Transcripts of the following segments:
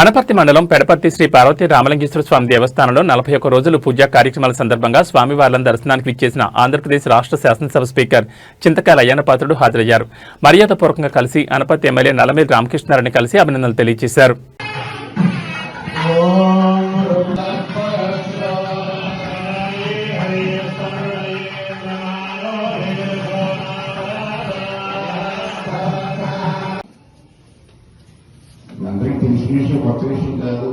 అనపర్తి మండలం పెడపర్తి శ్రీ పార్వతీ రామలింగేశ్వర స్వామి దేవస్థానంలో నలభై ఒక్క రోజులు పూజా కార్యక్రమాల సందర్భంగా స్వామివార్లను దర్శనానికి విచ్చేసిన ఆంధ్రప్రదేశ్ రాష్ట్ర శాసనసభ స్పీకర్ చింతకాల అయ్యన్నపాత్రుడు హాజరయ్యారు. మర్యాదపూర్వకంగా కలిసి అనపర్తి ఎమ్మెల్యే నల్లమేలి రామకృష్ణారావుని కలిసి అభినందనలు తెలియజేశారు. విషయం కొత్త విషయం కాదు.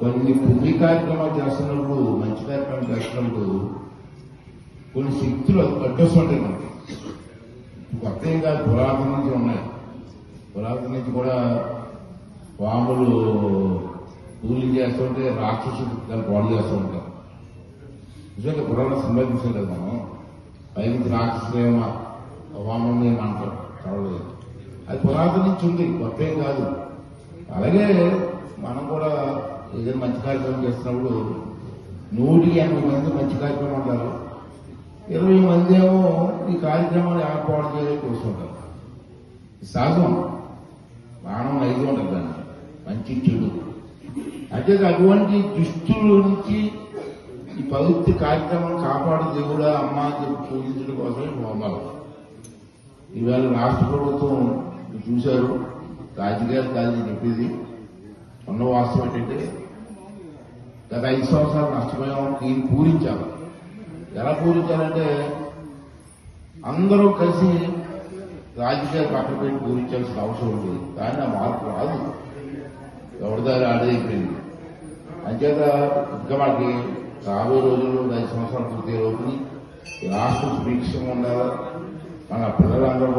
కొన్ని పుణ్య కార్యక్రమాలు చేస్తున్నప్పుడు మంచి కార్యక్రమాలు చేస్తున్నప్పుడు కొన్ని శక్తులు అడ్డొస్తుంటాయి మనకి. కొత్త ఏం కాదు పురాతన నుంచి ఉన్నాయి. పురాతన నుంచి కూడా పాములు పూజలు చేస్తుంటే రాక్షసులు దాన్ని పాడు చేస్తూ ఉంటారు. నిజంగా పురాణ సంబంధించలేదు మనం. పైకి రాక్షసులేమ వామని అంటారు అది పురాతన నుంచి ఉంది కొత్త ఏం కాదు. అలాగే మనం కూడా ఏదైనా మంచి కార్యక్రమం చేస్తున్నప్పుడు నూటి ఎనభై మంది మంచి కార్యక్రమం ఉంటారు ఇరవై మంది ఏమో ఈ కార్యక్రమాన్ని ఏర్పాటు చేయడం చూస్తుంటారు సహజం. బాణం ఐదు ఉంటుంది దాన్ని. మంచి చెడు. అంటే అటువంటి దుష్టుల నుంచి ఈ పవిత్ర కార్యక్రమం కాపాడు దేవుడా అమ్మ అని చెప్పి పూజించడం కోసమే హోమాలు ఈవేళ రాష్ట్ర ప్రభుత్వం మీరు చూశారు. రాజకీయాలు కాదు నేను చెప్పేది ఉన్న వాస్తవం ఏంటంటే గత ఐదు సంవత్సరాలు నష్టపోయాం దీన్ని పూరించాలి ఎలా పూరించాలంటే అందరూ కలిసి రాజకీయాలు పక్కన పెట్టి పూరించాల్సిన అవసరం ఉంది కానీ ఆ మార్పు రాదు. ఎవరిదారి ఆడదైపోయింది అంచేత ఇంకా మనకి రాబోయే రోజుల్లో ఐదు సంవత్సరాలు పూర్తి అవుతుంది ఈ రాష్ట్రం సుభిక్షంగా మన పిల్లలందరూ